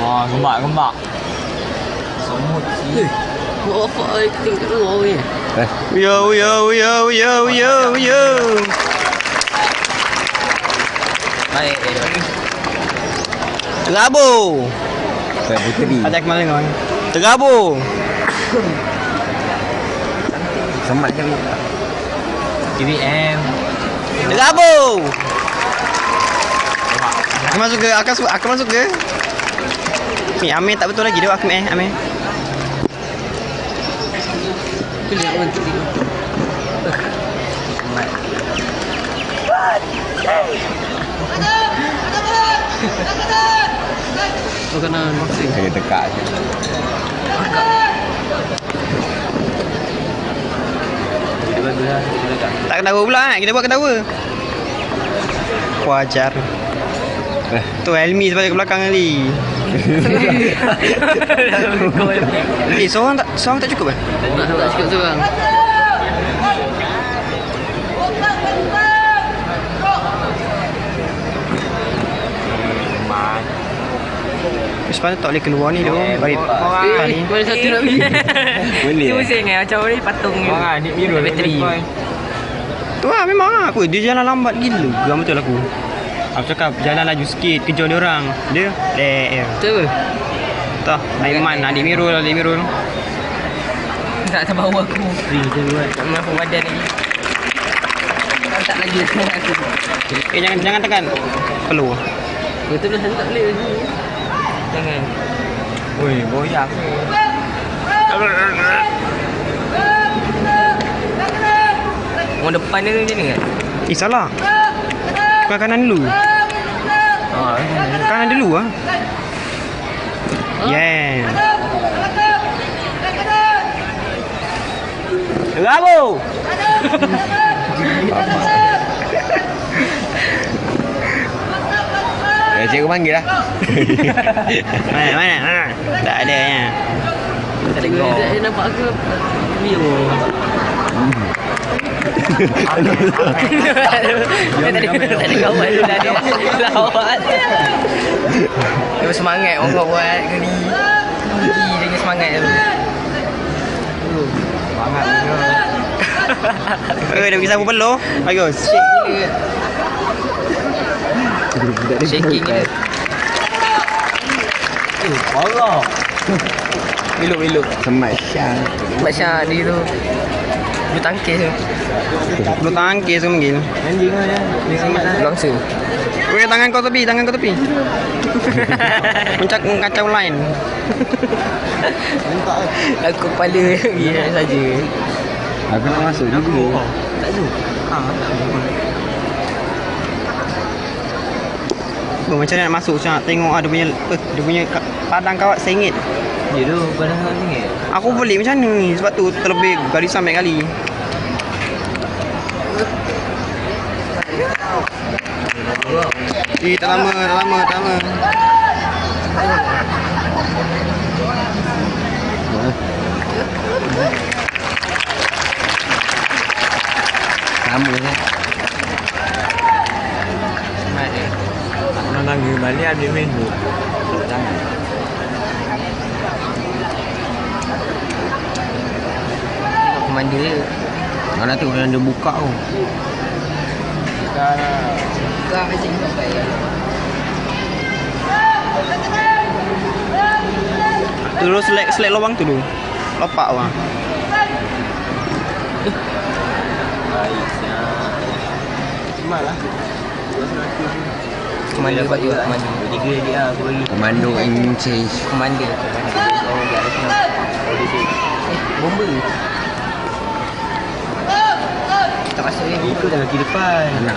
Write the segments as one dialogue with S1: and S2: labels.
S1: Wah, gembak, gembak. Semut sih.
S2: Buat apa ai tinggal luar ni.
S3: Eh,
S4: Yo yo yo yo yo yo.
S2: Baik.
S4: Terabur.
S3: saya puteri.
S4: Ajak mana kau? Terabur.
S3: Semat kali.
S1: TVM.
S4: Terabur. Aku masuk ke, aku masuk, aku masuk ke. Ni Amir tak betul lagi dia aku eh Amir.
S2: Tu lihat orang tu. Oh kena
S3: tekak je.
S1: Dia bagus lah. Dia dekat.
S4: Tak ketawa pula eh. Kita buat ketawa. Wajar.
S3: Eh.
S4: Tu Helmi sebalik ke belakang tadi. Eh, seorang tak seorang tak cukup eh?
S2: Tak tak cukup seorang.
S1: Semat.
S4: Sebenarnya tak boleh keluar ni dia.
S1: Eh,
S4: Balik.
S1: korang-
S2: Eh, mana satu nak beli?
S3: Boleh.
S2: Tu
S3: eh?
S2: pusing eh macam ni patung ni.
S1: Orang ni biru.
S2: Bateri.
S4: Tu lah memang lah aku Dia jalan lambat gila Geram betul aku Aku cakap jalan laju sikit Kejar dia orang Dia Eh eh
S2: Betul?
S4: Tak Aiman Adik Mirul Adik Mirul
S2: Tak terbawa aku. Free tu buat. Tak mampu badan lagi. Tak lagi aku.
S4: Eh jangan jangan tekan Perlu
S2: Betul betul tak boleh lagi. Jangan.
S1: Woi, boyak.
S2: Orang depan dia tu macam ni kan?
S4: Eh salah Bukan kanan dulu
S1: Ah,
S4: Kanan dulu ah Yeah Bravo
S3: Eh, cikgu panggil lah.
S4: Mana mana mana Tak ada ya
S2: Tak ada. Dia nampak aku. View. Dia tak ada kawan dah bersemangat orang kau buat ke ni. Dengan semangat tu.
S1: Semangat juga.
S4: Eh dah pergi sapu peluh Bagus
S2: Shake gila. Shaking gila.
S1: Allah.
S2: Belok-belok.
S3: Semat syang.
S2: Macam dia tu. Dia tangkis tu.
S4: Belum tangkis tu mungkin
S1: Anjing lah ya.
S2: Langsung.
S4: Weh tangan kau tepi Tangan kau tepi Puncak kacau line
S2: Aku kepala dia saja.
S3: Aku nak masuk juga.
S1: Tak tu. Ah, tak tu.
S4: Oh, Macam mana nak masuk Macam nak tengok ah, dia punya eh, Dia punya padang kawat sengit
S1: Dia tu pada hal ni.
S4: Aku pelik macam mana ni Sebab tu terlebih barisan banyak kali Eh tak lama tak lama tak lama
S3: Sama je.
S1: Nak lagi balik ada menu. Jangan.
S2: Komanda dia.
S3: Mana tu yang dia buka tu.
S2: Buka macam ni baik.
S4: Terus selek selek lubang tu dulu Lopak bang
S1: Malah.
S2: Komanda buat juga komanda.
S1: Tiga dia lah aku bagi.
S3: Komando in change.
S2: Komanda. Oh, dia ada senang. Eh, bomba. Tak masuk ni.
S1: Itu dah kaki depan.
S3: Anak.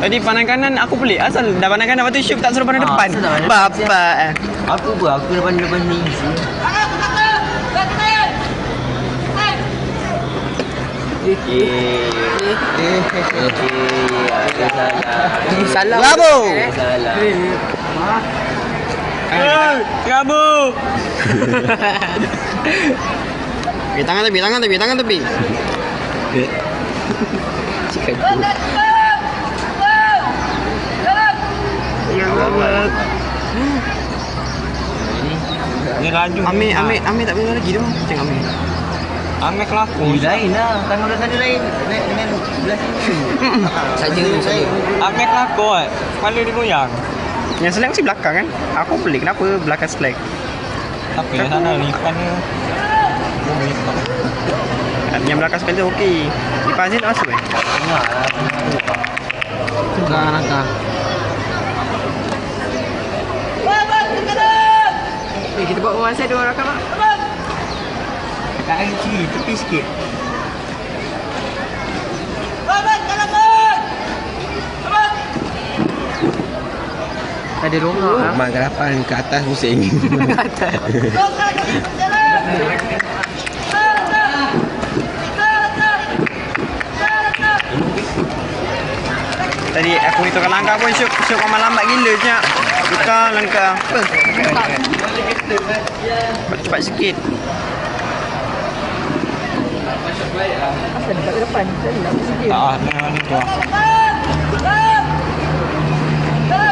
S4: Tadi pandang kanan aku pelik Asal dah pandang kanan Lepas tu Syuk tak suruh pandang
S1: Ah,
S4: depan
S1: pandang
S4: Bapak eh.
S1: Aku pun aku depan depan ni. Eh,
S2: salam.
S4: Bravo.
S1: Salam.
S4: Eh, kamu. Bi tangan tepi, tangan tepi, tangan tepi.
S2: Cikai. Ini
S1: laju.
S4: Ami, ami, ami tak boleh lagi dong. Cikai ambil.
S1: Amir kelakon.
S2: Lain lah. Tangan belah sana lain. Naik dengan belah sini. Saja, saja.
S1: Amir kelakon. Kepala dia goyang.
S4: Yang selek mesti belakang kan? Aku pelik kenapa belakang selek?
S1: Tapi yang sana lipan dia.
S4: Yang belakang selek tu okey. Di Fazil masuk eh?
S2: Tengah lah.
S3: Langkah.
S4: Eh, kita buat rumah saya dua rakam tak?
S2: Kat air sini, tepi sikit.
S4: Ada rumah lah.
S3: Mak garapan ke atas pusing.
S4: Tadi aku hitungkan langkah pun syuk syuk amat lambat gila je. Tukar langkah. Apa? Cepat, cepat sikit.
S1: Tak ah, dengan ni tu ah.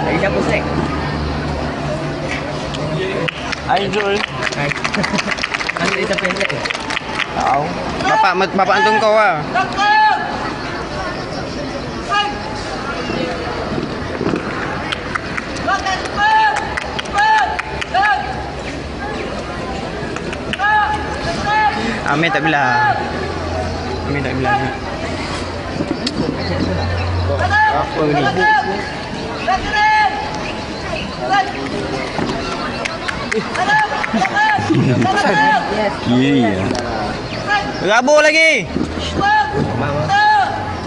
S2: Dari siapa snack?
S1: Aizul.
S2: Mana dia sampai snack?
S1: Tahu.
S4: Bapak bapak antum kau lah. Amir tak bilang. Amir tak bilang. Apa ni?
S3: Kiri ya.
S4: Rabur lagi.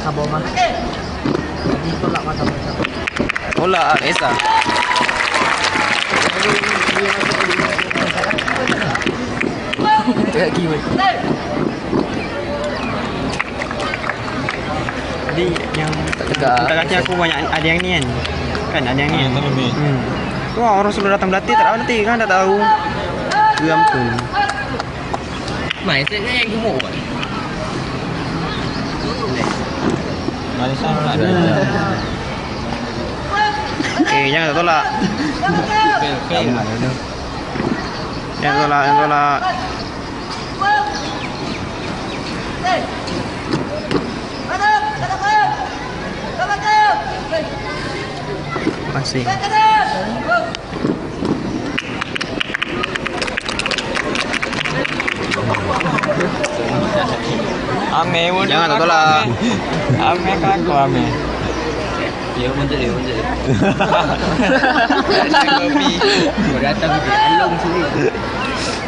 S2: Sabar mah. Tolak mata macam.
S4: Tolak ah, Esa.
S2: Tengah keyword.
S4: Jadi yang
S2: tegak.
S4: tak kaki aku banyak ada yang ni kan. Kan ada yang ni.
S1: Ni
S4: kan?
S1: yang lebih.
S4: Hmm. Wah orang sudah datang berlatih tak tahu nanti kan tak tahu. Geram tu.
S2: Mai, saya yang gemuk kan?
S1: Mari sana nak
S4: Eh jangan tak tolak. Jangan tolak, jangan tolak. Masih.
S1: Amir pun
S4: Jangan tak tolak.
S1: Amir. Amir kelakon Amir.
S2: Dia pun tak dia pun tak Kopi. Kau datang dia alung sini.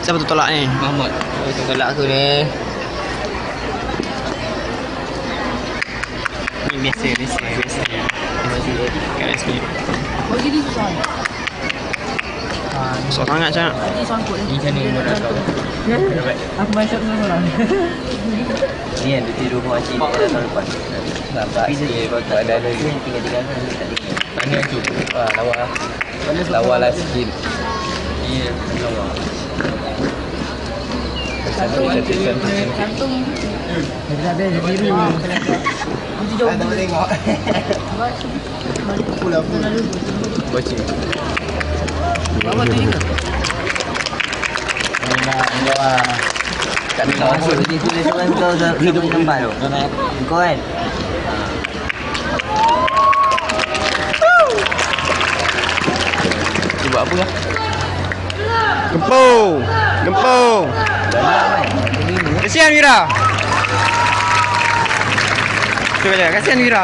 S4: Siapa tu tolak ni?
S2: Mahmud. Oh, itu tolak aku ni.
S4: Ni biasa, biasa, biasa. Kat resmi. Sok sangat cak.
S2: Ni macam ni umur dah tahu.
S5: Aku masuk dulu lah.
S2: Ni yang dia tidur rumah cik dia tahun lepas. Nampak sikit kau tak ada lagi. Tinggal-tinggal dia tak tinggal. Tanya tu. Ah, lawa lah. Lawa lah sikit. Iya, lawa.
S5: Kantung Kantung Dia ada dia biru Nanti jauh Tak tengok Tu juga
S1: Ni nak bawa.
S2: Tak ada masuk jadi tulis orang kau sampai tempat tu. Kau kan?
S1: Cuba apa lah?
S4: Gempung. Gempung. Kasihan Wira. Cuba je, kasihan Wira.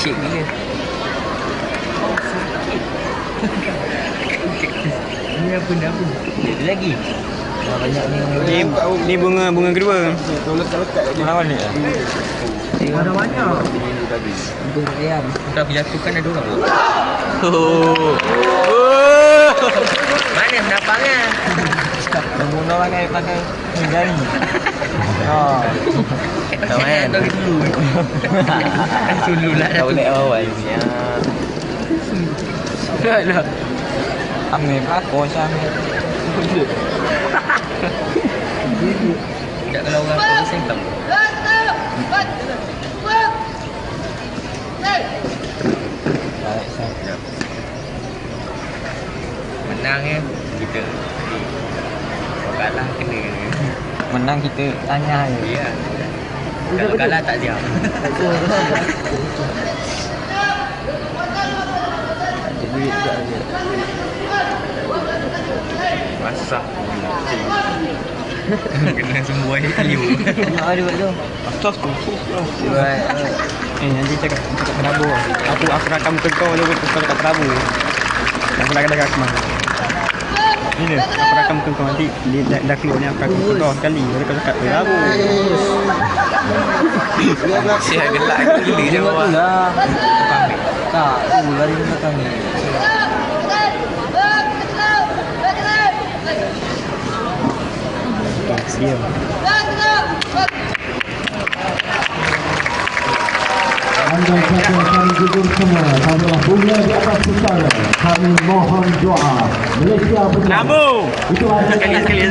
S4: Syik gila.
S5: Ni apa ni apa
S2: Dia ada lagi.
S5: banyak ni.
S4: Ni, ni bunga bunga kedua.
S1: Mana balik lah?
S5: Ada banyak. Untuk Rian.
S2: Kalau aku jatuhkan ada orang.
S1: Oh.
S2: Mana pendapatnya?
S1: Menguna pakai pakai jari. Oh.
S2: Tak main. Tak dulu. Kan sulu lah.
S1: Tak boleh awal ni. Dah lah. Ambil pelakon macam ambil.
S2: Tak kalau orang tu sengkam.
S1: Baik saya.
S2: Menang ya kita. Kalah kena.
S1: Menang kita tanya je.
S2: Ya. Kalau kalah tak diam. Masak. Kena semua hiu.
S5: Nak ada buat tu.
S4: Atas tu.
S5: Buat.
S4: Eh nanti cakap cakap kerabu. Aku aku rakam muka kau dulu kau cakap kerabu. Aku nak kena rakam. Ni dia, aku rakam muka kau nanti dia dah, dah keluar ni aku rakam muka kau sekali. Baru kau cakap kerabu.
S1: Siap gelak gila je bawah.
S5: lah. Tak, tu lari ke belakang ni.
S4: Diam.
S6: Anda kata kami gugur semua Kami punya di atas pusara Kami mohon doa Malaysia benar
S4: Kerabu.
S6: Itu adalah
S4: Sekali,